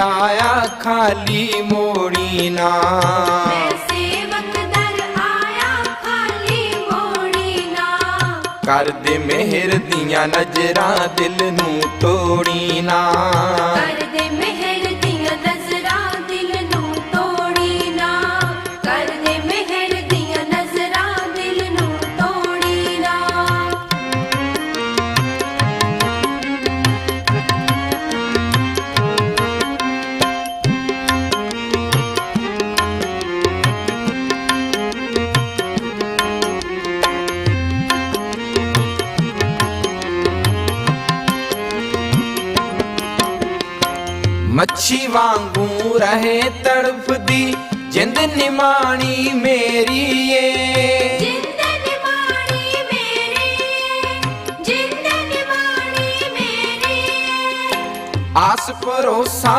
ਆਇਆ ਖਾਲੀ ਮੋੜੀ ਨਾ। ਕਰ ਦੇ ਮਿਹਰ ਦੀਆਂ ਨਜ਼ਰਾਂ ਦਿਲ ਨੂੰ ਤੋੜੀ ਨਾ। ਮੱਛੀ ਵਾਂਗੂ ਰਹੇ ਤੜਫਦੀ ਜਿੰਦ ਨਿਮਾਣੀ ਮੇਰੀ ਏ। ਜਿੰਦ ਨਿਮਾਣੀ ਮੇਰੀ ਜਿੰਦ ਨਿਮਾਣੀ ਮੇਰੀ ਆਸ ਭਰੋਸਾ